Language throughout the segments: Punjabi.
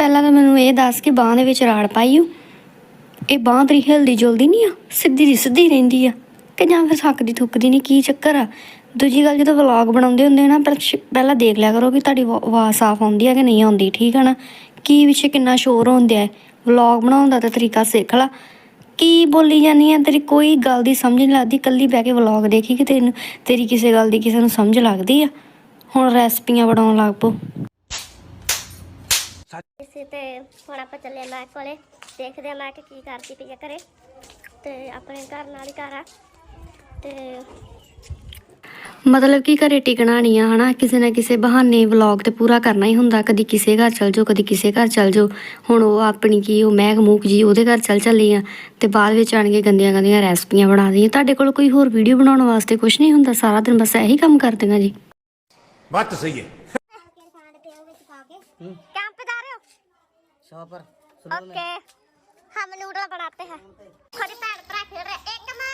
ਪਹਿਲਾਂ ਤਾਂ ਮੈਨੂੰ ਇਹ ਦੱਸ ਕਿ ਬਾਹ ਦੇ ਵਿੱਚ ਰਾੜ ਪਾਈਓ ਇਹ ਬਾਹ ਤੇਰੀ ਹਿਲਦੀ ਜੁਲਦੀ ਨਹੀਂ ਆ? ਸਿੱਧੀ ਦੀ ਸਿੱਧੀ ਰਹਿੰਦੀ ਆ। ਕਿ ਜਾਂ ਫਿਰ ਥੱਕਦੀ ਥੁੱਕਦੀ ਨਹੀਂ, ਕੀ ਚੱਕਰ ਆ? ਦੂਜੀ ਗੱਲ ਜਦੋਂ ਵਲੌਗ ਬਣਾਉਂਦੇ ਹੁੰਦੇ ਨਾ, ਪਰ ਪਹਿਲਾਂ ਦੇਖ ਲਿਆ ਕਰੋ ਕਿ ਤੁਹਾਡੀ ਆਵਾ- ਆਵਾਜ਼ ਸਾਫ਼ ਆਉਂਦੀ ਆ ਕਿ ਨਹੀਂ ਆਉਂਦੀ, ਠੀਕ ਹੈ ਨਾ? ਕੀ ਪਿੱਛੇ ਕਿੰਨਾ ਸ਼ੋਰ ਹੁੰਦਾ ਹੈ? ਵਲੌਗ ਬਣਾਉਣ ਦਾ ਤਾਂ ਤਰੀਕਾ ਸਿੱਖ ਲਾ। ਕੀ ਬੋਲੀ ਜਾਨੀ ਆ? ਤੇਰੀ ਕੋਈ ਗੱਲ ਦੀ ਸਮਝ ਨਹੀਂ ਲੱਗਦੀ। ਕੱਲੀ ਬਹਿ ਕੇ ਵਲੌਗ ਦੇਖੀ ਕਿ ਤੈਨੂੰ ਤੇਰੀ ਕਿਸੇ ਗੱਲ ਦੀ ਕਿਸੇ ਨੂੰ ਸਮਝ ਲੱਗਦੀ ਆ? ਹੁਣ ਰੈਸਪੀਆਂ ਬਣਾਉਣ ਲੱਗ ਪੋ ਸੀ ਤੇ ਹੁਣ ਆਪਾਂ ਚੱਲੇ ਮਾਂ ਕੋਲੇ ਦੇਖਦੇ ਆ ਮਾਂ ਕਿ ਕੀ ਕਰਦੀ ਪਈ ਆ ਘਰੇ। ਤੇ ਆਪਣੇ ਘਰ ਨਾਲ ਹੀ ਘਰ ਆ। ਤੇ ਮਤਲਬ ਕਿ ਘਰੇ ਟਿਕਣਾ ਨਹੀਂ ਆ ਹਨਾ? ਕਿਸੇ ਨਾ ਕਿਸੇ ਬਹਾਨੇ ਵਲੌਗ ਤੇ ਪੂਰਾ ਕਰਨਾ ਹੀ ਹੁੰਦਾ। ਕਦੀ ਕਿਸੇ ਘਰ ਚਲ ਜਾਓ ਕਦੀ ਕਿਸੇ ਘਰ ਚਲ ਜਾਓ। ਹੁਣ ਉਹ ਆਪਣੀ ਕੀ ਉਹ ਮਹਿਕ ਮੂਕ ਜੀ ਉਹਦੇ ਘਰ ਚਲ ਚੱਲੀ ਆ। ਤੇ ਬਾਅਦ ਵਿੱਚ ਆਣ ਕੇ ਗੰਦੀਆਂ ਗੰਦੀਆਂ ਰੈਸਪੀਆਂ ਬਣਾ ਦਈਆਂ। ਤੁਹਾਡੇ ਕੋਲ ਕੋਈ ਹੋਰ ਵੀਡੀਓ ਬਣਾਉਣ ਵਾਸਤੇ ਕੁਝ ਨਹੀਂ ਹੁੰਦਾ? ਸਾਰਾ ਦਿਨ ਬਸ ਇਹੀ ਕੰਮ ਕਰਦੀਆਂ ਜੀ। ਬੱਤ ਸਹੀ ਹੈ। सौ पर ओके हम नूडल बनाते हैं खड़ी पैर पर खेल रहे एक माँ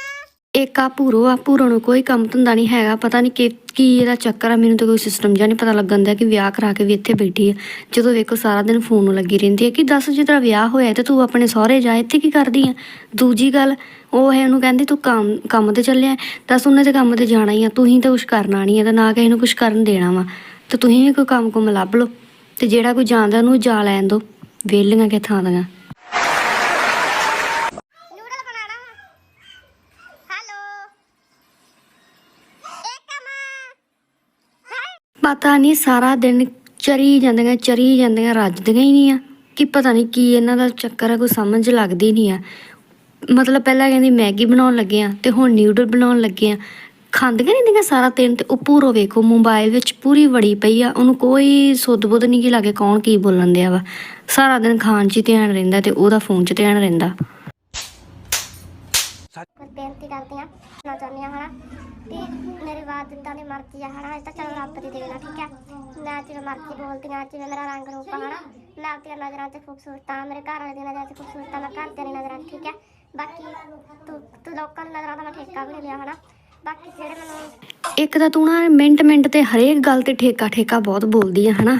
ਇੱਕ ਆ ਭੂਰੋ ਆ ਭੂਰੋ ਨੂੰ ਕੋਈ ਕੰਮ ਧੰਦਾ ਨਹੀਂ ਹੈਗਾ ਪਤਾ ਨਹੀਂ ਕਿ ਕੀ ਇਹਦਾ ਚੱਕਰ ਆ ਮੈਨੂੰ ਤਾਂ ਕੋਈ ਸਿਸਟਮ ਜਿਹਾ ਨਹੀਂ ਪਤਾ ਲੱਗਣ ਦਿਆ ਕਿ ਵਿਆਹ ਕਰਾ ਕੇ ਵੀ ਇੱਥੇ ਬੈਠੀ ਆ ਜਦੋਂ ਵੇਖੋ ਸਾਰਾ ਦਿਨ ਫੋਨ ਨੂੰ ਲੱਗੀ ਰਹਿੰਦੀ ਹੈ ਕਿ ਦੱਸ ਜੇ ਤੇਰਾ ਵਿਆਹ ਹੋਇਆ ਤੇ ਤੂੰ ਆਪਣੇ ਸਹੁਰੇ ਜਾ ਇੱਥੇ ਕੀ ਕਰਦੀ ਆ ਦੂਜੀ ਗੱਲ ਉਹ ਹੈ ਉਹਨੂੰ ਕਹਿੰਦੀ ਤੂੰ ਕੰਮ ਕੰਮ ਤੇ ਚੱਲਿਆ ਦੱਸ ਉਹਨੇ ਤੇ ਕੰਮ ਤੇ ਜਾਣਾ ਹੀ ਆ ਤੁਸੀਂ ਤਾਂ ਕੁਝ ਕਰਨਾ ਨਹੀਂ ਆ ਤੇ ਨਾ ਕਿਸੇ ਨੂੰ ਕੁਝ ਕਰਨ ਦੇਣਾ ਵਾ ਤੇ ਤੁਸੀਂ ਵੀ ਕੋਈ ਕੰਮ ਕੁਮ ਲੱਭ ਲਓ ਤੇ ਜਿਹੜਾ ਕੋਈ ਜਾਣਦਾ ਉਹਨੂੰ ਜਾ ਲੈਣ ਦਿਓ ਵੇਲੀਆਂ ਕਿੱਥਾਂ ਦੀਆਂ। ਪਤਾ ਨਹੀਂ ਸਾਰਾ ਦਿਨ ਚਰੀ ਜਾਂਦੀਆਂ ਚਰੀ ਜਾਂਦੀਆਂ ਰੱਜਦੀਆਂ ਹੀ ਨਹੀਂ ਆ। ਕਿ ਪਤਾ ਨਹੀਂ ਕੀ ਇਹਨਾਂ ਦਾ ਚੱਕਰ ਆ ਕੋਈ ਸਮਝ ਲੱਗਦੀ ਨਹੀਂ ਆ। ਮਤਲਬ ਪਹਿਲਾਂ ਕਹਿੰਦੀ ਮੈਗੀ ਬਣਾਉਣ ਲੱਗੇ ਆ ਤੇ ਹੁਣ ਨਿਊਡਲ ਬਣਾਉਣ ਲੱਗੇ ਆ। ਖਾਂਦੀਆਂ ਨਹੀਂ ਦੀਆਂ ਸਾਰਾ ਦਿਨ ਤੇ ਉਹ ਪੂਰੋ ਵੇਖੋ ਮੋਬਾਈਲ ਵਿੱਚ ਪੂਰੀ ਵੜੀ ਪਈ ਆ। ਉਹਨੂੰ ਕੋਈ ਸੁੱਧ-ਬੁੱਧ ਨਹੀਂ ਕਿ ਲਾਗੇ ਕੌਣ ਕੀ ਬੋਲਣ ਦਿਆ ਵਾ। ਸਾਰਾ ਦਿਨ ਖਾਣ 'ਚ ਹੀ ਧਿਆਨ ਰਹਿੰਦਾ ਤੇ ਉਹਦਾ ਫੋਨ 'ਚ ਧਿਆਨ ਰਹਿੰਦਾ। ਬਸ ਬੇਨਤੀ ਕਰਦੇ ਆ ਨਾ ਚਾਹੁੰਦੀ ਆ ਹਨਾ। ਵੀ ਮੇਰੇ ਬਾਤ ਜਿੱਦਾਂ ਦੀ ਮਰਜ਼ੀ ਆ ਹਨਾ ਇਹ ਤਾਂ ਚਲੋ ਰੱਬ ਦੀ ਦੇਣ ਆ ਠੀਕ ਹੈ ਮੈਂ ਜਿਵੇਂ ਮਰਜ਼ੀ ਬੋਲਦੀ ਆ ਜਿਵੇਂ ਮੇਰਾ ਰੰਗ ਰੂਪ ਆ ਹਨਾ। ਮੈਂ ਆਪਣੀਆਂ ਨਜ਼ਰਾਂ 'ਚ ਖੂਬਸੂਰਤ ਆ ਮੇਰੇ ਘਰ ਵਾਲੇ ਦੀ ਨਜ਼ਰਾਂ 'ਚ ਖੂਬਸੂਰਤ ਆ ਮੈਂ ਘਰ ਦੀ ਨਜ਼ਰਾਂ 'ਚ ਠੀਕ ਹੈ ਬਾਕੀ ਤੂੰ ਤੂੰ ਲੋਕਾਂ ਦੀ ਨਜ਼ਰਾਂ ਦਾ ਮੈਂ ਠੇਕਾ ਵੀ ਨਹੀਂ ਲਿਆ ਹਨਾ। ਬਾਕੀ ਜਿਹੜੇ ਮੈਨੂੰ ਇੱਕ ਤਾਂ ਤੂੰ ਨਾ ਮਿੰਟ ਮਿੰਟ ਤੇ ਹਰੇਕ ਗੱਲ ਤੇ ਠੇਕਾ ਠੇਕਾ ਬਹੁਤ ਬੋਲਦੀ ਆ ਹਨਾ।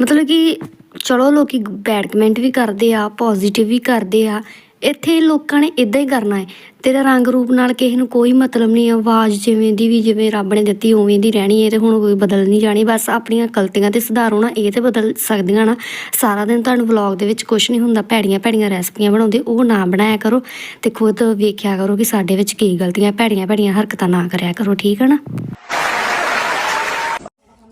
ਮਤਲਬ ਕਿ ਚਲੋ ਲੋਕੀ ਬੈਡ ਕਮੈਂਟ ਵੀ ਕਰਦੇ ਆ ਪੋਜ਼ਿਟਿਵ ਵੀ ਕਰਦੇ ਆ। ਇੱਥੇ ਲੋਕਾਂ ਨੇ ਇਦਾਂ ਹੀ ਕਰਨਾ ਹੈ। ਤੇਰਾ ਰੰਗ ਰੂਪ ਨਾਲ ਕਿਸੇ ਨੂੰ ਕੋਈ ਮਤਲਬ ਨਹੀਂ ਆਵਾਜ਼ ਜਿਵੇਂ ਦੀ ਵੀ ਜਿਵੇਂ ਰੱਬ ਨੇ ਦਿੱਤੀ ਉਵੇਂ ਦੀ ਰਹਿਣੀ ਹੈ ਤੇ ਹੁਣ ਕੋਈ ਬਦਲ ਨਹੀਂ ਜਾਣੀ। ਬਸ ਆਪਣੀਆਂ ਗਲਤੀਆਂ ਤੇ ਸੁਧਾਰੋ ਨਾ ਇਹ ਤੇ ਬਦਲ ਸਕਦੀਆਂ ਨਾ। ਸਾਰਾ ਦਿਨ ਤੁਹਾਨੂੰ ਵਲੌਗ ਦੇ ਵਿੱਚ ਕੁਝ ਨਹੀਂ ਹੁੰਦਾ, ਭੈੜੀਆਂ ਭੈੜੀਆਂ ਰੈਸਪੀਆਂ ਬਣਾਉਂਦੇ, ਉਹ ਨਾ ਬਣਾਇਆ ਕਰੋ ਤੇ ਖੁਦ ਵੇਖਿਆ ਕਰੋ ਕਿ ਸਾਡੇ ਵਿੱਚ ਕੀ ਗਲਤੀਆਂ, ਭੈੜੀਆਂ ਭੈੜੀਆਂ ਹਰਕਤਾਂ ਨਾ ਕਰਿਆ ਕਰੋ, ਠੀਕ ਹੈ ਨਾ?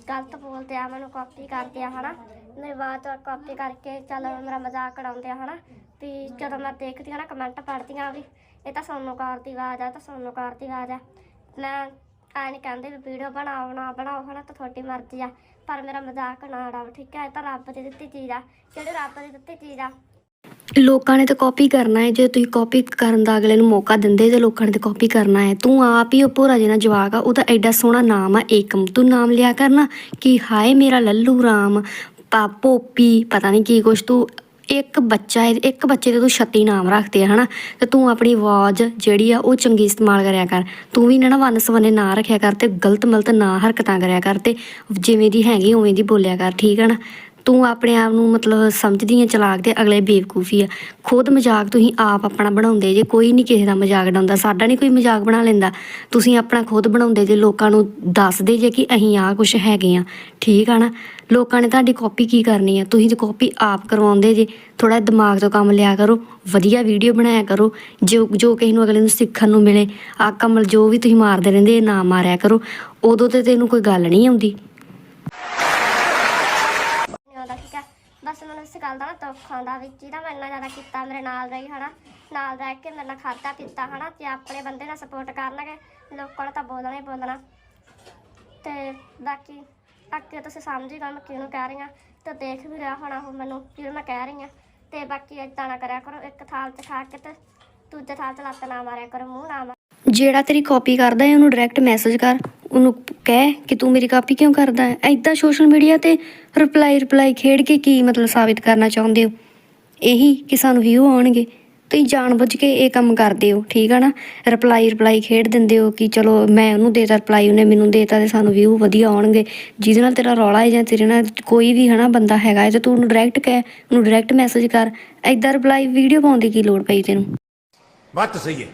ਗਲਤ ਬੋਲਦੇ ਆ, ਮੈਨੂੰ ਕਾਪੀ ਕਰਦੇ ਆ, ਹਨਾ। ਮੇਰੇ ਬਾਤ ਕਾਪੀ ਕਰਕੇ ਚੱਲ ਮੇਰਾ ਮਜ਼ਾਕ ਉਡਾਉਂਦੇ ਆ, ਹਨਾ। ਵੀ ਜਦੋਂ ਮੈਂ ਦੇਖਦੀ ਹਾਂ ਨਾ ਕਮੈਂਟ ਪੜ੍ਹਦੀ ਆ ਵੀ, ਇਹ ਤਾਂ ਸੋਨੂ ਕਾਰ ਦੀ ਆਵਾਜ਼ ਆ, ਇਹ ਤਾਂ ਸੋਨੂ ਕਾਰ ਦੀ ਆਵਾਜ਼ ਆ। ਮੈਂ ਐ ਨਹੀਂ ਕਹਿੰਦੇ ਵੀ ਵੀਡੀਓ ਬਣਾਓ, ਨਾ ਬਣਾਓ, ਹਨਾ, ਤਾਂ ਤੁਹਾਡੀ ਮਰਜ਼ੀ ਆ। ਪਰ ਮੇਰਾ ਮਜ਼ਾਕ ਨਾ ਉਡਾਓ, ਠੀਕ ਹੈ ਇਹ ਤਾਂ ਰੱਬ ਦੀ ਦਿੱਤੀ ਚੀਜ਼ ਆ। ਜਿਹੜੀ ਰੱਬ ਦੀ ਦਿੱਤੀ ਚੀਜ਼ ਆ ਲੋਕਾਂ ਨੇ ਤਾਂ ਕਾਪੀ ਕਰਨਾ ਹੈ। ਜੇ ਤੁਸੀਂ ਕਾਪੀ ਕਰਨ ਦਾ ਅਗਲੇ ਨੂੰ ਮੌਕਾ ਦਿੰਦੇ, ਜੇ ਲੋਕਾਂ ਨੇ ਤਾਂ ਕਾਪੀ ਕਰਨਾ ਹੈ। ਤੂੰ ਆਪ ਹੀ ਉਹ ਭੋਰਾ ਜਿਹਨਾ ਜਵਾਕ ਆ, ਉਹਦਾ ਐਡਾ ਸੋਹਣਾ ਨਾਮ ਆ, ਏਕਮ। ਤੂੰ ਨਾਮ ਲਿਆ ਕਰਨਾ ਕਿ ਹਾਏ ਮੇਰਾ ਲੱਲੂ ਰਾਮ, ਪਾ ਪੋਪੀ, ਪਤਾ ਨਹੀਂ ਕੀ ਕੁਛ। ਤੂੰ ਇੱਕ ਬੱਚਾ ਇੱਕ ਬੱਚੇ ਦੇ ਤੂੰ 36 ਨਾਮ ਰੱਖਦੇ ਆ, ਹਨਾ? ਤੇ ਤੂੰ ਆਪਣੀ ਆਵਾਜ਼ ਜਿਹੜੀ ਆ, ਉਹ ਚੰਗੀ ਇਸਤੇਮਾਲ ਕਰਿਆ ਕਰ। ਤੂੰ ਵੀ ਨਾ ਨਾ ਵੰਨ ਸਵੰਨੇ ਨਾ ਰੱਖਿਆ ਕਰ ਤੇ ਗਲਤ ਮਲਤ ਨਾ ਹਰਕਤਾਂ ਕਰਿਆ ਕਰ ਤੇ ਜਿਵੇਂ ਦੀ ਹੈਗੀ, ਉਵੇਂ ਦੀ ਬੋਲਿਆ ਕਰ, ਠੀਕ ਹੈ ਨਾ? ਤੂੰ ਆਪਣੇ ਆਪ ਨੂੰ ਮਤਲਬ ਸਮਝਦੀ ਹੈ ਚਲਾਕ ਤੇ ਅਗਲੇ ਬੇਵਕੂਫੀ ਆ। ਖੁਦ ਮਜ਼ਾਕ ਤੁਸੀਂ ਆਪ ਆਪਣਾ ਬਣਾਉਂਦੇ ਜੇ, ਕੋਈ ਨਹੀਂ ਕਿਸੇ ਦਾ ਮਜ਼ਾਕ ਡਾਉਂਦਾ ਸਾਡਾ ਨਹੀਂ ਕੋਈ ਮਜ਼ਾਕ ਬਣਾ ਲੈਂਦਾ। ਤੁਸੀਂ ਆਪਣਾ ਖੁਦ ਬਣਾਉਂਦੇ ਜੇ, ਲੋਕਾਂ ਨੂੰ ਦੱਸਦੇ ਜੇ ਕਿ ਅਸੀਂ ਆਹ ਕੁਝ ਹੈਗੇ ਆ। ਠੀਕ ਆ ਨਾ? ਲੋਕਾਂ ਨੇ ਤੁਹਾਡੀ ਕਾਪੀ ਕੀ ਕਰਨੀ ਆ? ਤੁਸੀਂ ਤੇ ਕਾਪੀ ਆਪ ਕਰਵਾਉਂਦੇ ਜੇ ਥੋੜਾ ਦਿਮਾਗ ਤੋਂ ਕੰਮ ਲਿਆ ਕਰੋ, ਵਧੀਆ ਵੀਡੀਓ ਬਣਾਇਆ ਕਰੋ, ਜੋ ਜੋ ਕਿਸੇ ਨੂੰ ਅਗਲੇ ਨੂੰ ਸਿੱਖਣ ਨੂੰ ਮਿਲੇ ਆ ਕਮਲ ਜੋ ਵੀ ਤੁਸੀਂ ਮਾਰਦੇ ਰਹਿੰਦੇ ਨਾ ਮਾਰਿਆ ਕਰੋ। ਉਦੋਂ ਤੇ ਤੈਨੂੰ ਕੋਈ ਗੱਲ ਨਹੀਂ ਆਉਂਦੀ। ਬਸ ਮੈਨੂੰ ਇਸ ਗੱਲ ਦਾ ਨਾ ਦੁੱਖ ਆਉਂਦਾ ਵੀ ਜਿਹਦਾ ਮੈਂ ਇੰਨਾ ਜ਼ਿਆਦਾ ਕੀਤਾ, ਮੇਰੇ ਨਾਲ ਰਹੀ ਹਨਾ। ਨਾਲ ਰਹਿ ਕੇ ਮੇਰੇ ਨਾਲ ਖਾਧਾ ਪੀਤਾ ਹਨਾ ਤੇ ਆਪਣੇ ਬੰਦੇ ਨਾਲ ਸਪੋਰਟ ਕਰਨਗੇ, ਲੋਕਾਂ ਨੂੰ ਤਾਂ ਬੋਲਣਾ ਹੀ ਬੋਲਣਾ। ਤੇ ਬਾਕੀ ਅੱਗੇ ਤੁਸੀਂ ਸਮਝ ਹੀ ਗਏ ਮੈਂ ਕਿਹਨੂੰ ਕਹਿ ਰਹੀ ਹਾਂ ਤੇ ਦੇਖ ਵੀ ਰਿਹਾ ਹੋਣਾ ਉਹ ਮੈਨੂੰ ਜਿਹਨੂੰ ਮੈਂ ਕਹਿ ਰਹੀ ਹਾਂ। ਤੇ ਬਾਕੀ ਏਦਾਂ ਨਾ ਕਰਿਆ ਕਰੋ, ਇੱਕ ਥਾਲ 'ਚ ਖਾ ਕੇ ਤੇ ਦੂਜੇ ਥਾਲ 'ਚ ਲੱਤ ਨਾ ਮਾਰਿਆ ਕਰੋ, ਮੂੰਹ ਨਾ ਮਾਰਿਆ ਜਿਹੜਾ ਤੇਰੀ ਕਾਪੀ ਕਰਦਾ ਹੈ ਉਹਨੂੰ ਡਾਇਰੈਕਟ ਮੈਸੇਜ ਕਰ। ਉਹਨੂੰ ਕਹਿ ਕਿ ਤੂੰ ਮੇਰੀ ਕਾਪੀ ਕਿਉਂ ਕਰਦਾ ਹੈ? ਐਦਾਂ ਸੋਸ਼ਲ ਮੀਡੀਆ ਤੇ ਰਿਪਲਾਈ ਰਿਪਲਾਈ ਖੇਡ ਕੇ ਕੀ ਮਤਲਬ ਸਾਬਿਤ ਕਰਨਾ ਚਾਹੁੰਦੇ ਹੋ? ਇਹੀ ਕਿ ਸਾਨੂੰ ਵੀਊ ਆਉਣਗੇ। ਤੁਸੀਂ ਜਾਣ ਬੁੱਝ ਕੇ ਇਹ ਕੰਮ ਕਰਦੇ ਹੋ ਠੀਕ ਹੈ ਨਾ? ਰਿਪਲਾਈ ਰਿਪਲਾਈ ਖੇਡ ਦਿੰਦੇ ਹੋ ਕਿ ਚਲੋ ਮੈਂ ਉਹਨੂੰ ਦੇ ਦੇਤਾ ਰਿਪਲਾਈ ਉਹਨੇ ਮੈਨੂੰ ਦੇ ਦੇਤਾ ਤੇ ਸਾਨੂੰ ਵੀਊ ਵਧੀਆ ਆਉਣਗੇ। ਜਿਹਦੇ ਨਾਲ ਤੇਰਾ ਰੌਲਾ ਹੈ ਜਾਂ ਤੇਰੇ ਨਾਲ ਕੋਈ ਵੀ ਹਨਾ ਬੰਦਾ ਹੈਗਾ ਹੈ ਤੇ ਤੂੰ ਉਹਨੂੰ ਡਾਇਰੈਕਟ ਕਹਿ ਉਹਨੂੰ ਡਾਇਰੈਕਟ ਮੈਸੇਜ ਕਰ। ਐਦਾਂ ਰਿਪਲਾਈ ਵੀਡੀਓ ਪਾਉਣ ਦੀ ਕੀ ਲੋੜ ਪਈ ਤੈਨੂੰ? ਬੱਤ ਸਹੀ ਹੈ।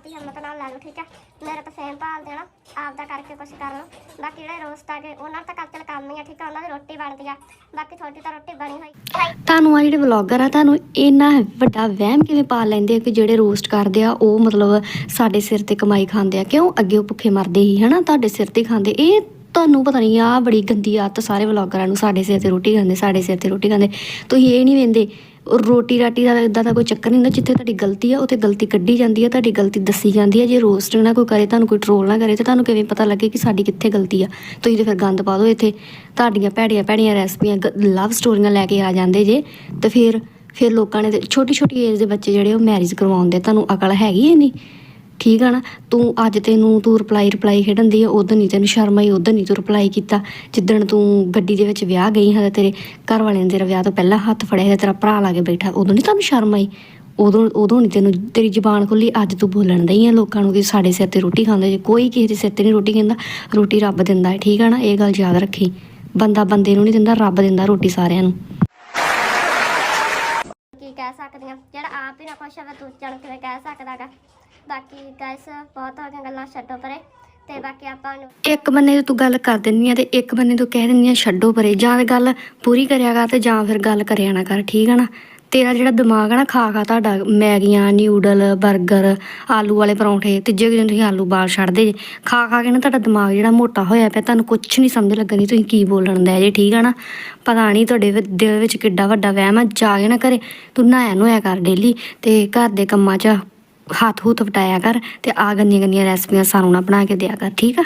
ਆਪਦੀ ਹਿੰਮਤ ਨਾਲ ਲੈ ਠੀਕ ਹੈ ਮੇਰੇ ਤਾਂ ਫੇਮ ਭਾਲ ਦੇਣਾ, ਆਪਦਾ ਕਰਕੇ ਕੁਝ ਕਰ ਲਓ। ਬਾਕੀ ਜਿਹੜੇ ਰੋਸਟ ਆ ਉਹਨਾਂ ਤਾਂ ਕੱਚਲ ਕੰਮ ਹੀ ਆ, ਠੀਕ ਹੈ ਉਹਨਾਂ ਦੀ ਰੋਟੀ ਬਣਦੀ ਆ। ਬਾਕੀ ਤੁਹਾਡੀ ਤਾਂ ਰੋਟੀ ਬਣੀ ਹੋਈ। ਤੁਹਾਨੂੰ ਆ ਜਿਹੜੇ ਵਲੌਗਰ ਆ, ਤੁਹਾਨੂੰ ਇੰਨਾ ਵੱਡਾ ਵਹਿਮ ਕਿਵੇਂ ਪਾ ਲੈਂਦੇ ਆ ਕਿ ਜਿਹੜੇ ਰੋਸਟ ਕਰਦੇ ਆ, ਉਹ ਮਤਲਬ ਸਾਡੇ ਸਿਰ ਤੇ ਕਮਾਈ ਖਾਂਦੇ ਆ? ਕਿਉਂ ਅੱਗੇ ਉਹ ਭੁੱਖੇ ਮਰਦੇ ਹੀ ਹਨਾ? ਤੁਹਾਡੇ ਸਿਰ ਤੇ ਖਾਂਦੇ। ਇਹ ਤੁਹਾਨੂੰ ਪਤਾ ਨਹੀਂ ਆ ਬੜੀ ਗੰਦੀ ਆਦਤ ਸਾਰੇ ਵਲੌਗਰਾਂ ਨੂੰ ਸਾਡੇ ਸਿਰ ਤੇ ਰੋਟੀ ਖਾਂਦੇ, ਸਾਡੇ ਸਿਰ ਤੇ ਰੋਟੀ ਖਾਂਦੇ। ਤੁਸੀਂ ਇਹ ਨਹੀਂ ਵੇਂਦੇ ਰੋਟੀ ਰਾਟੀ ਦਾ ਇਦਾਂ ਦਾ ਕੋਈ ਚੱਕਰ ਨਹੀਂ ਹੁੰਦਾ, ਜਿੱਥੇ ਤੁਹਾਡੀ ਗਲਤੀ ਆ, ਉੱਥੇ ਗਲਤੀ ਕੱਢੀ ਜਾਂਦੀ ਆ, ਤੁਹਾਡੀ ਗਲਤੀ ਦੱਸੀ ਜਾਂਦੀ ਆ। ਜੇ ਰੋਸਟ ਨਾ ਕੋਈ ਕਰੇ, ਤੁਹਾਨੂੰ ਕੋਈ ਟਰੋਲ ਨਾ ਕਰੇ, ਤੇ ਤੁਹਾਨੂੰ ਕਿਵੇਂ ਪਤਾ ਲੱਗੇ ਕਿ ਸਾਡੀ ਕਿੱਥੇ ਗਲਤੀ ਆ? ਤੁਸੀਂ ਤੇ ਫਿਰ ਗੰਦ ਪਾ ਦਿਓ ਇੱਥੇ। ਤੁਹਾਡੀਆਂ ਭੈੜੀਆਂ ਭੈੜੀਆਂ ਰੈਸਪੀਆਂ ਲਵ ਸਟੋਰੀਆਂ ਲੈ ਕੇ ਆ ਜਾਂਦੇ ਜੇ। ਤੇ ਫਿਰ ਫਿਰ ਲੋਕਾਂ ਨੇ ਛੋਟੀ ਛੋਟੀ ਏਜ ਦੇ ਬੱਚੇ ਜਿਹੜੇ ਉਹ ਮੈਰਿਜ ਕਰਵਾਉਂਦੇ ਤੁਹਾਨੂੰ ਅਕਲ ਹੈਗੀ ਐ ਨਹੀਂ ਠੀਕ ਆ ਨਾ? ਤੂੰ ਅੱਜ ਤੈਨੂੰ ਤੂੰ ਰਿਪਲਾਈ ਰਿਪਲਾਈ ਖੇਡਣ ਦੀ ਉਦੋਂ ਨਹੀਂ ਤੈਨੂੰ ਸ਼ਰਮ ਆਈ ਉਦੋਂ ਨਹੀਂ ਤੂੰ ਰਿਪਲਾਈ ਕੀਤਾ। ਜਿੱਦਣ ਤੂੰ ਗੱਡੀ ਦੇ ਵਿੱਚ ਵਿਆਹ ਗਈ ਹਾਂ ਤੇਰੇ ਘਰ ਵਾਲਿਆਂ ਨੇ ਤੇਰਾ ਵਿਆਹ ਤੋਂ ਪਹਿਲਾਂ ਹੱਥ ਫੜਿਆ ਤੇਰਾ ਭਰਾ ਲਾ ਕੇ ਬੈਠਾ ਉਦੋਂ ਨਹੀਂ ਤੁਹਾਨੂੰ ਸ਼ਰਮ ਆਈ? ਉਦੋਂ ਉਦੋਂ ਨਹੀਂ ਤੈਨੂੰ ਤੇਰੀ ਜ਼ੁਬਾਨ ਖੁੱਲੀ, ਅੱਜ ਤੂੰ ਬੋਲਣ ਦਈ ਆ ਲੋਕਾਂ ਨੂੰ ਕਿ ਸਾਡੇ ਸਿਰ ਤੇ ਰੋਟੀ ਖਾਂਦੇ ਜੇ, ਕੋਈ ਕਿਸੇ ਦੇ ਸਿਰ ਤੇ ਨਹੀਂ ਰੋਟੀ ਕਹਿੰਦਾ ਰੋਟੀ ਰੱਬ ਦਿੰਦਾ ਹੈ, ਠੀਕ ਆ ਨਾ? ਇਹ ਗੱਲ ਯਾਦ ਰੱਖੀ। ਬੰਦਾ ਬੰਦੇ ਨੂੰ ਨਹੀਂ ਦਿੰਦਾ, ਰੱਬ ਦਿੰਦਾ ਰੋਟੀ ਸਾਰਿਆਂ ਨੂੰ। ਕੀ ਕਹਿ ਸਕਦੀਆਂ ਜਿਹੜਾ ਆਪ ਹੀ ਨਾ ਖੁਸ਼ ਹੋਵੇ, ਦੂਜਿਆਂ ਨੂੰ ਕਿਵੇਂ ਕਹਿ ਸਕਦਾਗਾ ਬਾਕੀ ਗਾਇਸ ਬਹੁਤ ਹੋ ਗਈਆਂ ਗੱਲਾਂ, ਛੱਡੋ ਪਰੇ। ਤੇ ਬਾਕੀ ਆਪਾਂ ਨੂੰ ਇੱਕ ਬੰਨੇ ਤੋਂ ਤੂੰ ਗੱਲ ਕਰ ਦਿੰਦੀ ਆ ਤੇ ਇੱਕ ਬੰਨੇ ਤੋਂ ਕਹਿ ਦਿੰਦੀ ਆ, ਛੱਡੋ ਪਰੇ। ਜਾਂ ਤੇ ਗੱਲ ਪੂਰੀ ਕਰਿਆ ਕਰ ਤੇ ਜਾਂ ਫਿਰ ਗੱਲ ਕਰਿਆ ਨਾ ਕਰ, ਠੀਕ ਆ ਨਾ? ਤੇਰਾ ਜਿਹੜਾ ਦਿਮਾਗ ਆ ਨਾ, ਖਾ ਖਾ ਤੁਹਾਡਾ, ਮੈਗੀਆਂ, ਨਿਊਡਲ 버ਗਰ ਆਲੂ ਵਾਲੇ ਪਰੌਂਠੇ, ਤੀਜੇ ਦਿਨ ਤੁਸੀਂ ਆਲੂ ਬਾਲ ਛੱਡਦੇ ਜੇ। ਖਾ ਖਾ ਕੇ ਨਾ ਤੁਹਾਡਾ ਦਿਮਾਗ ਜਿਹੜਾ ਮੋਟਾ ਹੋਇਆ ਪਿਆ, ਤੁਹਾਨੂੰ ਕੁਝ ਨਹੀਂ ਸਮਝ ਲੱਗਣੀ ਤੁਸੀਂ ਕੀ ਬੋਲਣ ਦਾ ਜੇ, ਠੀਕ ਆ ਨਾ? ਪਤਾ ਨਹੀਂ ਤੁਹਾਡੇ ਵਿ- ਦਿਲ ਵਿੱਚ ਕਿੱਡਾ ਵੱਡਾ ਵਹਿਮ ਆ, ਜਾ ਕੇ ਨਾ ਘਰੇ, ਤੂੰ ਨਹਾਇਆ ਨੋਇਆ ਕਰ ਡੇਲੀ ਤੇ ਘਰ ਦੇ ਕੰਮਾਂ 'ਚ ਹੱਥ ਹੂਥ ਵਟਾਇਆ ਕਰ ਤੇ ਆ ਗੰਦੀਆਂ ਗੰਦੀਆਂ ਰੈਸਪੀਆਂ ਸਾਨੂੰ ਨਾ ਬਣਾ ਕੇ ਦਿਆ ਕਰ, ਠੀਕ ਆ?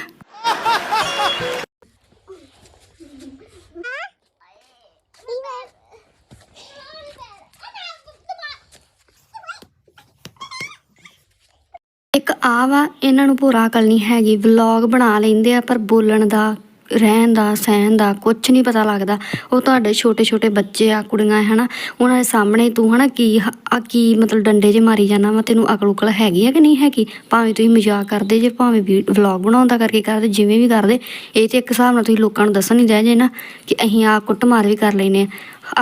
ਇੱਕ ਆ ਵਾ, ਇਹਨਾਂ ਨੂੰ ਪੂਰਾ ਅਕਲ ਨਹੀਂ ਹੈਗੀ, ਵਲੌਗ ਬਣਾ ਲੈਂਦੇ ਆ ਪਰ ਬੋਲਣ ਦਾ ਰਹਿਣ ਦਾ ਸਹਿਣ ਦਾ ਕੁਝ ਨਹੀਂ ਪਤਾ ਲੱਗਦਾ। ਉਹ ਤੁਹਾਡੇ ਛੋਟੇ ਛੋਟੇ ਬੱਚੇ ਆ ਕੁੜੀਆਂ ਹਨਾ? ਉਹਨਾਂ ਦੇ ਸਾਹਮਣੇ ਤੂੰ ਹਨਾ ਕੀ ਆ ਕੀ ਮਤਲਬ ਡੰਡੇ ਜੇ ਮਾਰੀ ਜਾਣਾ ਵਾ? ਤੈਨੂੰ ਅਕਲ ਉਕਲ ਹੈਗੀ ਆ ਕਿ ਨਹੀਂ ਹੈਗੀ? ਭਾਵੇਂ ਤੁਸੀਂ ਮਜ਼ਾਕ ਕਰਦੇ ਜੇ ਭਾਵੇਂ ਵਲੌਗ ਬਣਾਉਂਦਾ ਕਰਕੇ ਕਰਦੇ ਜਿਵੇਂ ਵੀ ਕਰਦੇ ਇਹ ਤੇ ਇੱਕ ਹਿਸਾਬ ਨਾਲ ਤੁਸੀਂ ਲੋਕਾਂ ਨੂੰ ਦੱਸਣ ਨਹੀਂ ਦੇ ਜੇ ਨਾ ਕਿ ਅਸੀਂ ਆ ਕੁੱਟਮਾਰ ਵੀ ਕਰ ਲੈਨੇ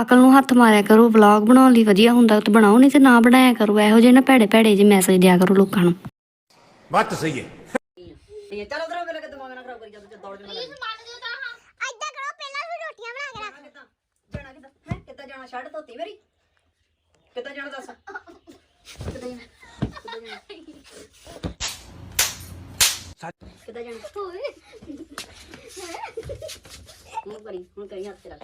ਅਕਲ ਨੂੰ ਹੱਥ ਮਾਰਿਆ ਕਰੋ ਵਲੌਗ ਬਣਾਉਣ ਲਈ ਵਧੀਆ ਹੁੰਦਾ ਤਾਂ ਬਣਾਓ ਨਹੀਂ ਤੇ ਨਾ ਬਣਾਇਆ ਕਰੋ। ਇਹੋ ਜਿਹੇ ਨਾ ਭੈੜੇ ਭੈੜੇ ਜੇ ਮੈਸੇਜ ਦਿਆ ਕਰੋ ਲੋਕਾਂ ਨੂੰ। ਬਾਤ ਸਹੀ ਹੈ। ਤੇ ਚਲੋ ਕਰੋ ਮੇਰੇ ਦਿਮਾਗ ਨਾ ਖਰਾਬ ਕਰੀ ਜਦੋਂ ਦੌੜ ਦੇ ਜਾਣਾ ਛੱਡ ਧੋਤੀ ਮੇਰੀ। ਕਿੱਦਾਂ ਜਾਣਾ ਦੱਸ ਕਿੱਦਾਂ ਜਾਣਾ ਕਿੱਦਾਂ ਜਾਣਾ ਕਿੱਦਾਂ ਜਾਣਾ ਹੁਣ ਕਰੀ ਹੁਣ ਕਰੀ ਹੱਥ ਤੇ ਰੱਖ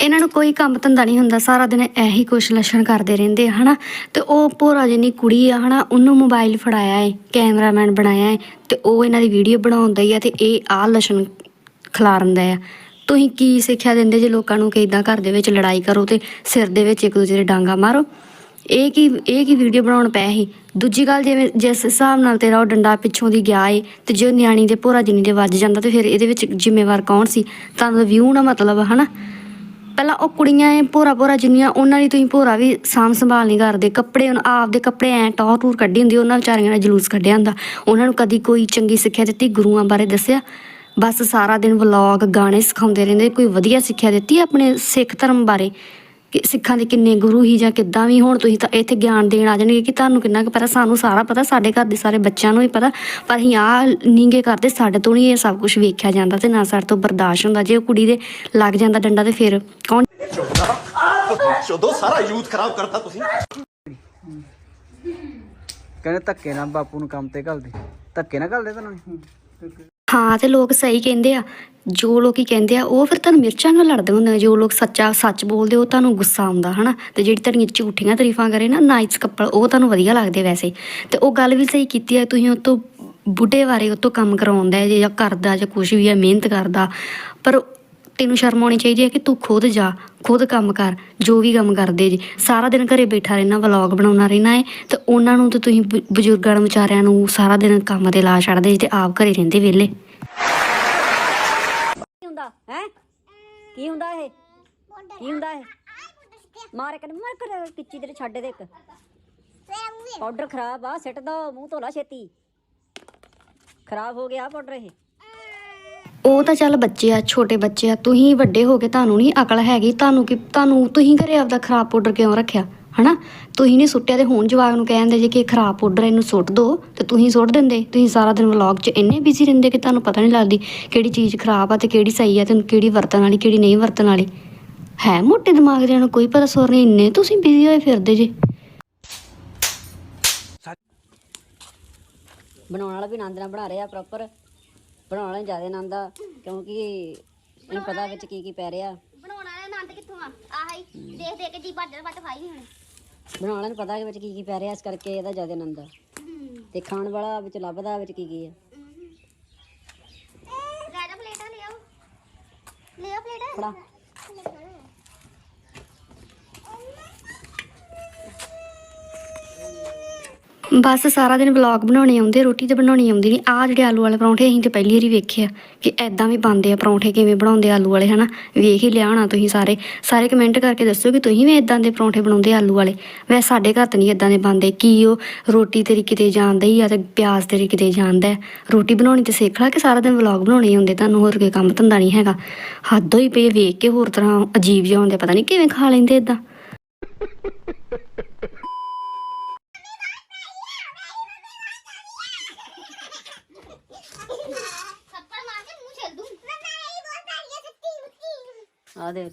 ਇਹਨਾਂ ਨੂੰ ਕੋਈ ਕੰਮ ਧੰਦਾ ਨਹੀਂ ਹੁੰਦਾ, ਸਾਰਾ ਦਿਨ ਇਹੀ ਕੁਛ ਲੱਛਣ ਕਰਦੇ ਰਹਿੰਦੇ ਆ, ਹਨਾ? ਤੇ ਉਹ ਭੋਰਾ ਜਿੰਨੀ ਕੁੜੀ ਆ, ਹਨਾ, ਉਹਨੂੰ ਮੋਬਾਈਲ ਫੜਾਇਆ ਏ ਕੈਮਰਾਮੈਨ ਬਣਾਇਆ ਏ, ਤੇ ਉਹ ਇਹਨਾਂ ਦੀ ਵੀਡੀਓ ਬਣਾਉਂਦਾ ਹੀ ਆ, ਤੇ ਇਹ ਆਹ ਲੱਛਣ ਖਿਲਾਰਦਾ ਆ। ਤੁਸੀਂ ਕੀ ਸਿੱਖਿਆ ਦਿੰਦੇ ਜੇ ਲੋਕਾਂ ਨੂੰ ਕਿ ਇਦਾਂ ਘਰ ਦੇ ਵਿੱਚ ਲੜਾਈ ਕਰੋ ਤੇ ਸਿਰ ਦੇ ਵਿੱਚ ਇੱਕ ਦੂਜੇ ਦੇ ਡਾਂਗਾ ਮਾਰੋ? ਇਹ ਕੀ ਇਹ ਕੀ ਵੀਡੀਓ ਬਣਾਉਣ ਪਏ ਸੀ? ਦੂਜੀ ਗੱਲ ਜਿਵੇਂ, ਜਿਸ ਹਿਸਾਬ ਨਾਲ ਤੇਰਾ ਉਹ ਡੰਡਾ ਪਿੱਛੋਂ ਦੀ ਗਿਆ ਏ, ਤੇ ਜੇ ਨਿਆਣੀ ਦੇ ਭੋਰਾ ਜਿੰਨੀ ਦੇ ਵੱਜ ਜਾਂਦਾ, ਤੇ ਫਿਰ ਇਹਦੇ ਵਿੱਚ ਜ਼ਿੰਮੇਵਾਰ ਕੌਣ ਸੀ? ਤੁਹਾਨੂੰ ਵਿਊ ਨਾ ਮਤਲਬ, ਹਨਾ? ਪਹਿਲਾਂ ਉਹ ਕੁੜੀਆਂ ਐ ਭੋਰਾ ਭੋਰਾ ਜਿੰਨੀਆਂ, ਉਹਨਾਂ ਦੀ ਤੁਸੀਂ ਭੋਰਾ ਵੀ ਸਾਂਭ ਸੰਭਾਲ ਨਹੀਂ ਕਰਦੇ। ਕੱਪੜੇ ਉਹਨਾਂ- ਆਪਦੇ ਕੱਪੜੇ ਐ ਟੌਰ ਟੂਰ ਕੱਢੀ ਹੁੰਦੀ, ਉਹਨਾਂ ਵਿਚਾਰੀਆਂ ਨੇ ਜਲੂਸ ਕੱਢਿਆ ਹੁੰਦਾ। ਉਹਨਾਂ ਨੂੰ ਕਦੀ ਕੋਈ ਚੰਗੀ ਸਿੱਖਿਆ ਦਿੱਤੀ, ਗੁਰੂਆਂ ਬਾਰੇ ਦੱਸਿਆ। ਬਸ ਸਾਰਾ ਦਿਨ ਵਲੌਗ ਗਾਣੇ ਸਿਖਾਉਂਦੇ ਰਹਿੰਦੇ, ਕੋਈ ਵਧੀਆ ਸਿੱਖਿਆ ਦਿੱਤੀ ਆਪਣੇ ਸਿੱਖ ਧਰਮ ਬਾਰੇ। ਕਿ ਸਿੱਖਾਂ ਦੇ ਕਿੰਨੇ ਗੁਰੂ ਹੀ ਜਾਂ ਕਿੱਦਾਂ ਵੀ ਹੁਣ ਤੁਸੀਂ ਤਾਂ ਇੱਥੇ ਗਿਆਨ ਦੇਣ ਆ ਜਾਣਗੇ ਕਿ ਤੁਹਾਨੂੰ ਕਿੰਨਾ ਕੁ ਪਤਾ ਸਾਨੂੰ ਸਾਰਾ ਪਤਾ ਸਾਡੇ ਘਰ ਦੇ ਸਾਰੇ ਬੱਚਿਆਂ ਨੂੰ ਵੀ ਪਤਾ ਪਰ ਅਸੀਂ ਆ ਨੀਂਗੇ ਕਰਦੇ ਸਾਡੇ ਤੋਂ ਨਹੀਂ ਇਹ ਸਭ ਕੁਝ ਵੇਖਿਆ ਜਾਂਦਾ ਤੇ ਨਾ ਸਾਡੇ ਤੋਂ ਬਰਦਾਸ਼ਤ ਹੁੰਦਾ ਜੇ ਉਹ ਕੁੜੀ ਦੇ ਲੱਗ ਜਾਂਦਾ ਡੰਡਾ ਤੇ ਫਿਰ ਕੌਣ ਚੋਦੋ ਸਾਰਾ ਯੂਥ ਖਰਾਬ ਕਰਤਾ ਤੁਸੀਂ। ਕਹਿੰਦੇ ਧੱਕੇ ਨਾਲ ਬਾਪੂ ਨੂੰ ਕੰਮ ਤੇ ਘੱਲਦੇ ਧੱਕੇ ਨਾਲ ਘੱਲਦੇ ਤੁਹਾਨੂੰ ਹਾਂ, ਤੇ ਲੋਕ ਸਹੀ ਕਹਿੰਦੇ ਆ। ਜੋ ਲੋਕੀ ਕਹਿੰਦੇ ਆ, ਉਹ ਫਿਰ ਤੁਹਾਨੂੰ ਮਿਰਚਾਂ ਨਾਲ ਲੜਦੇ ਹੁੰਦੇ ਆ। ਜੋ ਲੋਕ ਸੱਚਾ, ਸੱਚ ਬੋਲਦੇ, ਉਹ ਤੁਹਾਨੂੰ ਗੁੱਸਾ ਆਉਂਦਾ, ਹਨਾ? ਤੇ ਜਿਹੜੀ ਤੁਹਾਡੀਆਂ ਝੂਠੀਆਂ ਤਾਰੀਫਾਂ ਕਰੇ ਨਾ, ਨਾਈਸ ਕੱਪਲ, ਉਹ ਤੁਹਾਨੂੰ ਵਧੀਆ ਲੱਗਦੇ ਵੈਸੇ। ਤੇ ਉਹ ਗੱਲ ਵੀ ਸਹੀ ਕੀਤੀ ਆ, ਤੁਸੀਂ ਉਹ ਤੋਂ ਬੁੱਢੇ ਬਾਰੇ ਉਹ ਤੋਂ ਕੰਮ ਕਰਵਾਉਂਦਾ ਜੇ ਜਾਂ ਕਰਦਾ ਜਾਂ ਕੁਝ ਵੀ ਹੈ ਮਿਹਨਤ ਕਰਦਾ, ਪਰ ਤੈਨੂੰ ਸ਼ਰਮ ਆਉਣੀ ਚਾਹੀਦੀ ਹੈ ਕਿ ਤੂੰ ਖੁਦ ਜਾ ਖੁਦ ਕੰਮ ਕਰ ਜੋ ਵੀ ਕੰਮ ਕਰਦੇ ਜੀ। ਸਾਰਾ ਦਿਨ ਘਰੇ ਬੈਠਾ ਰਹਿਣਾ ਵਲੌਗ ਬਣਾਉਣਾ ਰਹਿਣਾ ਹੈ ਤੇ ਉਹਨਾਂ ਨੂੰ ਤੇ ਤੁਸੀਂ ਬਜ਼ੁਰਗਾਂ ਨੂੰ ਵਿਚਾਰਿਆਂ ਨੂੰ ਸਾਰਾ ਦਿਨ ਕੰਮ ਤੇ ਲਾ ਛੱਡਦੇ ਜੀ ਤੇ ਆਪ ਘਰੇ ਰਹਿੰਦੇ ਵਿਹਲੇ। ਕੀ ਹੁੰਦਾ ਹੈ? ਕੀ ਹੁੰਦਾ ਇਹ? ਕੀ ਹੁੰਦਾ ਇਹ? ਮਾਰ ਇੱਕ ਮਾਰ ਕਰ ਕਿੱਚੀ ਤੇਰੇ ਛੱਡ ਦੇ ਇੱਕ। ਪਾਊਡਰ ਖਰਾਬ ਆ ਸਿੱਟ ਦੋ ਮੂੰਹ ਧੋਲਾ ਛੇਤੀ। ਖਰਾਬ ਹੋ ਗਿਆ ਪਾਊਡਰ ਇਹ। ਉਹ ਤਾਂ ਚੱਲ ਬੱਚੇ ਆ, ਛੋਟੇ ਬੱਚੇ ਆ, ਤੁਸੀਂ ਵੱਡੇ ਹੋ ਕੇ ਤੁਹਾਨੂੰ ਨਹੀਂ ਅਕਲ ਹੈਗੀ, ਤੁਹਾਨੂੰ ਕਿ, ਤੁਹਾਨੂੰ ਤੁਸੀਂ ਘਰੇ ਆਪਦਾ ਖਰਾਬ ਪਾਊਡਰ ਕਿਉਂ ਰੱਖਿਆ, ਹਨਾ? ਤੁਸੀਂ ਨਹੀਂ ਸੁੱਟਿਆ ਤੇ ਹੁਣ ਜਵਾਕ ਨੂੰ ਕਹਿੰਦੇ ਜੇ ਕਿ ਖਰਾਬ ਪਾਊਡਰ ਇਹਨੂੰ ਸੁੱਟ ਦੋ, ਤੇ ਤੁਸੀਂ ਸੁੱਟ ਦਿੰਦੇ। ਤੁਸੀਂ ਸਾਰਾ ਦਿਨ ਵਲੌਗ 'ਚ ਇੰਨੇ ਬਿਜ਼ੀ ਰਹਿੰਦੇ ਕਿ ਤੁਹਾਨੂੰ ਪਤਾ ਨਹੀਂ ਲੱਗਦੀ ਕਿਹੜੀ ਚੀਜ਼ ਖਰਾਬ ਆ ਤੇ ਕਿਹੜੀ ਸਹੀ ਆ ਤੇ ਕਿਹੜੀ ਵਰਤਣ ਵਾਲੀ, ਕਿਹੜੀ ਨਹੀਂ ਵਰਤਣ ਵਾਲੀ। ਹੈ ਮੋਟੇ ਦਿਮਾਗ ਦੇ ਨੂੰ ਕੋਈ ਪਤਾ ਸੁਰ ਨਹੀਂ, ਇੰਨੇ ਤੁਸੀਂ ਬਿਜ਼ੀ ਹੋਏ ਫਿਰਦੇ ਜੇ। ਬਣਾਉਣ ਵਾਲਾ ਵੀ ਆਨੰਦ ਨਾਲ ਬਣਾ ਰਿਹਾ ਪ੍ਰੋਪਰ ਬਣਾਉਣ ਵਾਲਾ ਜ਼ਿਆਦਾ ਆਨੰਦ ਆ ਕਿਉਂਕਿ ਇਹਨੂੰ ਪਤਾ ਵਿੱਚ ਕੀ ਕੀ ਪੈ ਰਿਹਾ। ਬਣਾਉਣ ਵਾਲਾ ਆਨੰਦ ਕਿੱਥੋਂ ਆ? ਆਹੀ ਦੇਖ ਦੇਖ ਕੇ ਜੀ ਭੱਜ ਭੱਜ ਖਾਈ ਨਹੀਂ ਹੁਣ। ਬਣਾਉਣ ਵਾਲੇ ਨੂੰ ਪਤਾ ਕਿ ਵਿੱਚ ਕੀ ਕੀ ਪੈ ਰਿਹਾ ਇਸ ਕਰਕੇ ਇਹਦਾ ਜ਼ਿਆਦਾ ਆਨੰਦ ਆ। ਤੇ ਖਾਣ ਵਾਲਾ ਵਿੱਚ ਲੱਭਦਾ ਵਿੱਚ ਕੀ ਕੀ ਆ। ਰਾਜਾ ਪਲੇਟਾਂ ਲੈ ਆਓ। ਲੈ ਆਓ ਪਲੇਟਾਂ ਫੜਾ ਬਸ ਸਾਰਾ ਦਿਨ ਵਲੌਗ ਬਣਾਉਣੇ ਆਉਂਦੇ, ਰੋਟੀ ਤੇ ਬਣਾਉਣੀ ਆਉਂਦੀ ਨਹੀਂ ਆਹ ਜਿਹੜੇ ਆਲੂ ਵਾਲੇ ਪਰੌਂਠੇ ਅਸੀਂ ਤੇ ਪਹਿਲੀ ਵਾਰੀ ਵੇਖਿਆ ਕਿ ਐਦਾਂ ਵੀ ਬਣਦੇ ਆ ਪਰੌਂਠੇ, ਕਿਵੇਂ ਬਣਾਉਂਦੇ ਆਲੂ ਵਾਲੇ, ਹਨਾ? ਵੇਖ ਹੀ ਲਿਆ ਹੋਣਾ ਤੁਸੀਂ ਸਾਰੇ। ਸਾਰੇ ਕਮੈਂਟ ਕਰਕੇ ਦੱਸੋ ਕਿ ਤੁਸੀਂ ਵੀ ਐਦਾਂ ਦੇ ਪਰੌਂਠੇ ਬਣਾਉਂਦੇ ਆਲੂ ਵਾਲੇ? ਵੈਸੇ ਸਾਡੇ ਘਰ ਤੇ ਨਹੀਂ ਐਦਾਂ ਦੇ ਬਣਦੇ। ਕੀ ਉਹ ਰੋਟੀ ਤੇਰੀ ਕਿਤੇ ਜਾਂਦਾ ਹੀ ਆ ਤੇ ਪਿਆਜ਼ ਤੇਰੀ ਕਿਤੇ ਜਾਂਦਾ ਰੋਟੀ ਬਣਾਉਣੀ ਤੇ ਸਿੱਖ ਲਾ ਕਿ ਸਾਰਾ ਦਿਨ ਵਲੌਗ ਬਣਾਉਣੇ ਆਉਂਦੇ, ਤੁਹਾਨੂੰ ਹੋਰ ਕੋਈ ਕੰਮ ਧੰਦਾ ਨਹੀਂ ਹੈਗਾ। ਹੱਦ ਹੋਈ ਪਈ ਵੇਖ ਕੇ ਹੋਰ ਤਰ੍ਹਾਂ ਅਜੀਬ ਜਿਹਾ ਹੁੰਦੇ, ਪਤਾ ਨਹੀਂ ਕਿਵੇਂ ਖਾ ਲੈਂਦੇ ਐਦਾਂ ਥੱਪੜ ਮਾਰ ਕੇ ਮੂੰਹ ਛਿਲ ਦੂੰ ਮੰਮਾ ਇਹ ਬਹੁਤ ਸਾਰੀ ਸੱਤੀ ਮੁੱਤੀ ਆ ਦੇਖ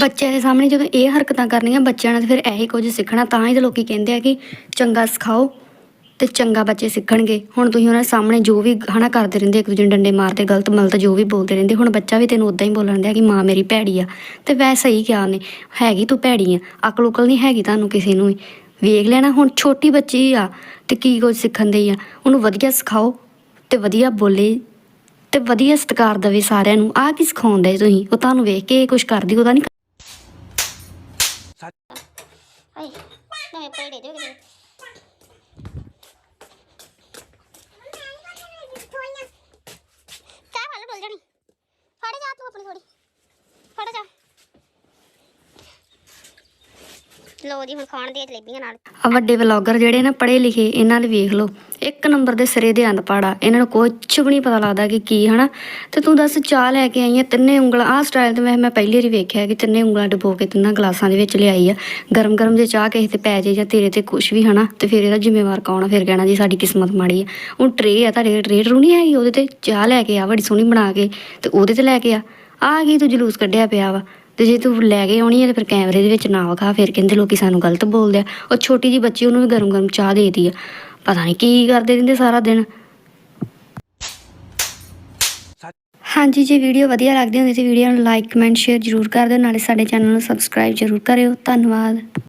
ਬੱਚਿਆਂ ਦੇ ਸਾਹਮਣੇ ਜਦੋਂ ਇਹ ਹਰਕਤਾਂ ਕਰਨੀਆਂ ਬੱਚਿਆਂ ਨੇ ਫਿਰ ਇਹੀ ਕੁਝ ਸਿੱਖਣਾ ਤਾਂ ਹੀ ਤਾਂ ਲੋਕੀ ਕਹਿੰਦੇ ਆ ਕਿ ਚੰਗਾ ਸਿਖਾਓ ਤੇ ਚੰਗਾ ਬੱਚੇ ਸਿੱਖਣਗੇ। ਹੁਣ ਤੁਸੀਂ ਉਹਨਾਂ ਦੇ ਸਾਹਮਣੇ ਜੋ ਵੀ ਹਨਾ ਕਰਦੇ ਰਹਿੰਦੇ ਇੱਕ ਦੂਜੇ ਨੂੰ ਡੰਡੇ ਮਾਰਦੇ ਗਲਤ ਮਲਤ ਜੋ ਵੀ ਬੋਲਦੇ ਰਹਿੰਦੇ ਹੁਣ ਬੱਚਾ ਵੀ ਤੈਨੂੰ ਉਦਾਂ ਹੀ ਬੋਲਣ ਦਿਆ ਕਿ ਮਾਂ ਮੇਰੀ ਭੈੜੀ ਆ। ਤੇ ਵੈਸੇ ਸਹੀ ਕਿਹਾ ਉਹਨੇ ਹੈਗੀ ਤੂੰ ਭੈੜੀ ਆ ਅਕਲ ਉਕਲ ਨਹੀਂ ਹੈਗੀ ਤੁਹਾਨੂੰ ਕਿਸੇ ਨੂੰ ਵੀ। ਵੇਖ ਲੈਣਾ ਹੁਣ ਛੋਟੀ ਬੱਚੀ ਆ ਤੇ ਕੀ ਕੁਝ ਸਿੱਖਣ ਦੀ ਆ ਉਹਨੂੰ ਵਧੀਆ ਸਿਖਾਓ ਤੇ ਵਧੀਆ ਬੋਲੇ ਤੇ ਵਧੀਆ ਸਤਿਕਾਰ ਦੇਵੇ ਸਾਰਿਆਂ ਨੂੰ। ਆਹ ਕੀ ਸਿਖਾਉਂਦੇ ਤੁਸੀਂ? ਉਹ ਤੁਹਾਨੂੰ ਵੇਖ ਕੇ ਕੁਝ ਕਰਦੀ, ਉਹਦਾ ਨਹੀਂ ਹਾਏ ਨਵੇਂ ਪੜੇ ਦੇ ਦਿਓ ਕਿਤੇ ਚਾਹ ਫੜ ਡੁੱਲ ਜਾਣੀ? ਫੜ ਜਾ ਤੂੰ ਆਪਣੀ ਥੋੜੀ ਫੜ ਜਾ। ਲੋ ਜੀ, ਹੁਣ ਖਾਣ ਦੀਆਂ ਜਲੇਬੀਆਂ ਨਾਲ। ਆ ਵੱਡੇ ਵਲੌਗਰ ਜਿਹੜੇ ਨਾ ਪੜ੍ਹੇ ਲਿਖੇ, ਇਹਨਾਂ ਦੇ ਵੇਖ ਲਓ। ਇੱਕ ਨੰਬਰ ਦੇ ਸਿਰੇ ਦੇ ਅਨਪੜ੍ਹ ਇਹਨਾਂ ਨੂੰ ਕੁਝ ਵੀ ਨਹੀਂ ਪਤਾ ਲੱਗਦਾ ਕਿ ਕੀ, ਹਨਾ? ਤੇ ਤੂੰ ਦੱਸ, ਚਾਹ ਲੈ ਕੇ ਆਈ ਆ, ਤਿੰਨੇ ਉਂਗਲਾਂ, ਆਹ ਸਟਾਈਲ ਤੇ ਮੈਂ ਮੈਂ ਪਹਿਲੀ ਵਾਰੀ ਵੇਖਿਆ ਕਿ ਤਿੰਨੇ ਉਂਗਲਾਂ ਡੁਬੋ ਕੇ ਤਿੰਨਾਂ ਗਲਾਸਾਂ ਦੇ ਵਿੱਚ ਲਿਆਈ ਆ। ਗਰਮ ਗਰਮ ਜੇ ਚਾਹ ਕਿਸੇ ਤੇ ਪੈ ਜੇ ਜਾਂ ਤੇਰੇ ਤੇ ਕੁਝ ਵੀ, ਹਨਾ? ਤੇ ਫਿਰ ਇਹਦਾ ਜ਼ਿੰਮੇਵਾਰ ਕੌਣ ਆ? ਫਿਰ ਕਹਿਣਾ ਜੀ, ਸਾਡੀ ਕਿਸਮਤ ਮਾੜੀ ਆ। ਹੁਣ ਟਰੇ ਆ, ਤੁਹਾਡੇ ਟਰੇ ਟਰੂ ਨਹੀਂ ਹੈਗੀ? ਉਹਦੇ ਤੇ ਚਾਹ ਲੈ ਕੇ ਆ ਬੜੀ ਸੋਹਣੀ ਬਣਾ ਕੇ ਤੇ ਉਹਦੇ ਤੇ ਲੈ ਕੇ ਆ। ਆ ਕੀ ਤੂੰ ਜਲੂਸ ਕੱਢਿਆ ਪਿਆ ਵਾ? ਤੇ ਜੇ ਤੂੰ ਲੈ ਕੇ ਆਉਣੀ ਹੈ ਤੇ ਫਿਰ ਕੈਮਰੇ ਦੇ ਵਿੱਚ ਨਾ ਵਿਖਾ, ਫਿਰ ਕਹਿੰਦੇ ਲੋਕੀ ਸਾਨੂੰ ਗਲਤ ਬੋਲਦੇ ਆ। ਉਹ ਛੋਟੀ ਜੀ ਬੱਚੀ ਉਹਨੂੰ ਵੀ ਗਰਮ ਗਰਮ ਚਾਹ ਦੇਦੀ ਆ। ਪਤਾ ਨਹੀਂ ਕੀ ਕਰਦੇ ਰਹਿੰਦੇ ਸਾਰਾ ਦਿਨ। ਹਾਂਜੀ, ਜੇ ਵੀਡੀਓ ਵਧੀਆ ਲੱਗਦੀ ਹੁੰਦੀ ਤੇ ਵੀਡੀਓ ਨੂੰ ਲਾਈਕ, ਕਮੈਂਟ, ਸ਼ੇਅਰ ਜ਼ਰੂਰ ਕਰ ਦਿਓ। ਨਾਲੇ ਸਾਡੇ ਚੈਨਲ ਨੂੰ ਸਬਸਕ੍ਰਾਈਬ ਜ਼ਰੂਰ ਕਰਿਓ। ਧੰਨਵਾਦ।